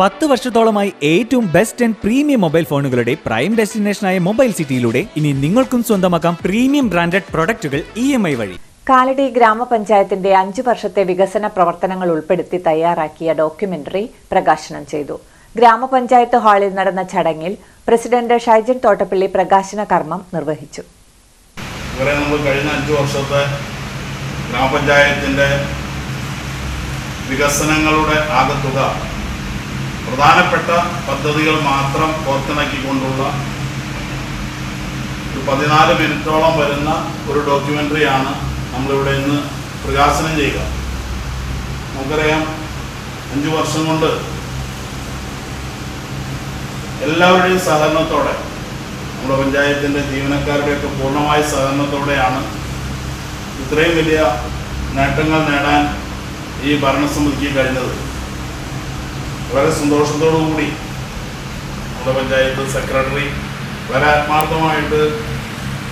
പത്ത് വർഷത്തോളമായി ഏറ്റവും ബെസ്റ്റ് ആൻഡ് പ്രീമിയം മൊബൈൽ ഫോണുകളുടെ പ്രൈം ഡെസ്റ്റിനേഷനായ മൊബൈൽ സിറ്റിയിലൂടെ ഇനി നിങ്ങൾക്കും സ്വന്തമാക്കാം പ്രീമിയം ബ്രാൻഡഡ് പ്രൊഡക്റ്റുകൾ ഇ എം ഐ വഴി. കാലടി ഗ്രാമപഞ്ചായത്തിന്റെ അഞ്ചു വർഷത്തെ വികസന പ്രവർത്തനങ്ങൾ ഉൾപ്പെടുത്തി തയ്യാറാക്കിയ ഡോക്യുമെന്ററി പ്രകാശനം ചെയ്തു. ഗ്രാമപഞ്ചായത്ത് ഹാളിൽ നടന്ന ചടങ്ങിൽ പ്രസിഡന്റ് ഷൈജൻ തോട്ടപ്പള്ളി പ്രകാശന കർമ്മം നിർവഹിച്ചു. ഇവരെ നമ്മൾ കഴിഞ്ഞ അഞ്ച് വർഷത്തെ ഗ്രാമപഞ്ചായത്തിന്റെ വികസനങ്ങളുടെ ആകത്തുക പ്രധാനപ്പെട്ട പദ്ധതികൾ മാത്രം കോർത്തിണക്കിക്കൊണ്ടുള്ള ഒരു പതിനാല് മിനിറ്റോളം വരുന്ന ഒരു ഡോക്യുമെന്ററിയാണ് നമ്മളിവിടെ ഇന്ന് പ്രകാശനം ചെയ്യുക. നമുക്കറിയാം അഞ്ചു വർഷം കൊണ്ട് എല്ലാവരുടെയും സഹകരണത്തോടെ നമ്മുടെ പഞ്ചായത്തിന്റെ ജീവനക്കാരുടെയൊക്കെ പൂർണമായ സഹകരണത്തോടെയാണ് ഇത്രയും വലിയ നേട്ടങ്ങൾ നേടാൻ ഈ ഭരണസമിതിക്ക് കഴിഞ്ഞത്. വളരെ സന്തോഷത്തോടു കൂടി നമ്മുടെ പഞ്ചായത്ത് സെക്രട്ടറി വളരെ ആത്മാർത്ഥമായിട്ട്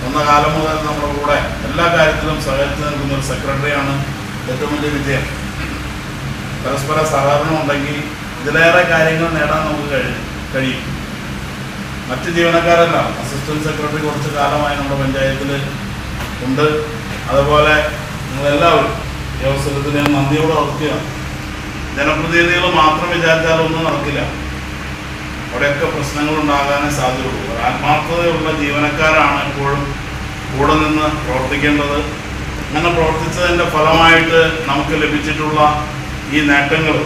വന്ന കാലം മുതൽ നമ്മുടെ കൂടെ എല്ലാ കാര്യത്തിലും സഹകരിച്ച് നിൽക്കുന്ന ഒരു സെക്രട്ടറിയാണ് ഏറ്റവും വലിയ വിജയം. പരസ്പര സഹകരണം ഉണ്ടെങ്കിൽ ഇതിലേറെ കാര്യങ്ങൾ നേടാൻ നമുക്ക് കഴിയും കഴിയും. മറ്റ് ജീവനക്കാരെല്ലാം അസിസ്റ്റന്റ് സെക്രട്ടറി കുറച്ച് കാലമായി നമ്മുടെ പഞ്ചായത്തിൽ ഉണ്ട്. അതുപോലെ നിങ്ങളെല്ലാവരും ഈ അവസരത്തിൽ ഞാൻ നന്ദിയോടെ ഓർക്കുക ജനപ്രതിനിധികൾ മാത്രം വിചാരിച്ചാൽ ഒന്നും നടക്കില്ല. അവിടെയൊക്കെ പ്രശ്നങ്ങൾ ഉണ്ടാകാനേ സാധ്യതയുള്ളൂ ആത്മാർത്ഥതയുള്ള ജീവനക്കാരാണ് എപ്പോഴും കൂടെ നിന്ന് പ്രവർത്തിക്കേണ്ടത്. അങ്ങനെ പ്രവർത്തിച്ചതിന്റെ ഫലമായിട്ട് നമുക്ക് ലഭിച്ചിട്ടുള്ള ഈ നേട്ടങ്ങൾ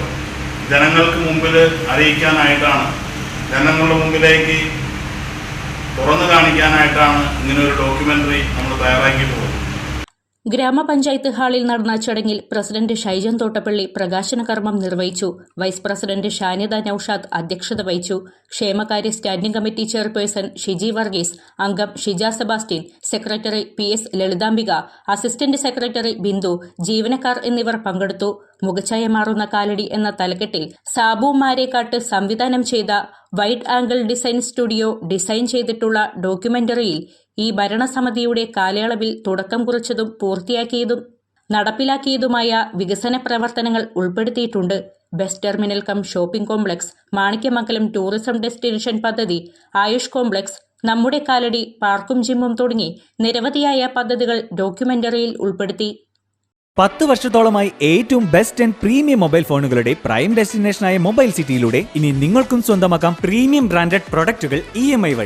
ജനങ്ങൾക്ക് മുമ്പിൽ അറിയിക്കാനായിട്ടാണ് ജനങ്ങളുടെ മുമ്പിലേക്ക് തുറന്നു കാണിക്കാനായിട്ടാണ് ഇങ്ങനെ ഒരു ഡോക്യുമെന്ററി നമ്മൾ തയ്യാറാക്കിയിട്ടുള്ളത്. ഗ്രാമപഞ്ചായത്ത് ഹാളിൽ നടന്ന ചടങ്ങിൽ പ്രസിഡന്റ് ഷൈജൻ തോട്ടപ്പള്ളി പ്രകാശന കർമ്മം നിർവഹിച്ചു. വൈസ് പ്രസിഡന്റ് ഷാനിദ നൌഷാദ് അധ്യക്ഷത വഹിച്ചു. ക്ഷേമകാര്യ standing committee chairperson Shiji Varghese അംഗം Shija Sebastian secretary P S Lalithambika assistant secretary Bindu ജീവനക്കാർ എന്നിവർ പങ്കെടുത്തു. മുഖച്ഛായ മാറുന്ന കാലടി എന്ന തലക്കെട്ടിൽ സാബു മാരേക്കാട്ട് സംവിധാനം ചെയ്ത white angle design studio design ചെയ്തിട്ടുള്ള ഡോക്യുമെന്ററിയിൽ ഈ ഭരണസമിതിയുടെ കാലയളവിൽ തുടക്കം കുറിച്ചതും പൂർത്തിയാക്കിയതും നടപ്പിലാക്കിയതുമായ വികസന പ്രവർത്തനങ്ങൾ ഉൾപ്പെടുത്തിയിട്ടുണ്ട്. Bus terminal cum shopping complex Manikyamangalam tourism destination പദ്ധതി ആയുഷ് കോംപ്ലക്സ് നമ്മുടെ കാലടി പാർക്കും ജിമ്മും തുടങ്ങി നിരവധിയായ പദ്ധതികൾ ഡോക്യുമെന്ററിയിൽ ഉൾപ്പെടുത്തി. പത്ത് വർഷത്തോളമായി ഏറ്റവും ബെസ്റ്റ് ആൻഡ് പ്രീമിയം മൊബൈൽ ഫോണുകളുടെ പ്രൈം ഡെസ്റ്റിനേഷനായ മൊബൈൽ സിറ്റിയിലൂടെ ഇനി നിങ്ങൾക്കും സ്വന്തമാക്കാം പ്രീമിയം ബ്രാൻഡഡ് പ്രൊഡക്റ്റുകൾ ഇ എം ഐ വഴി.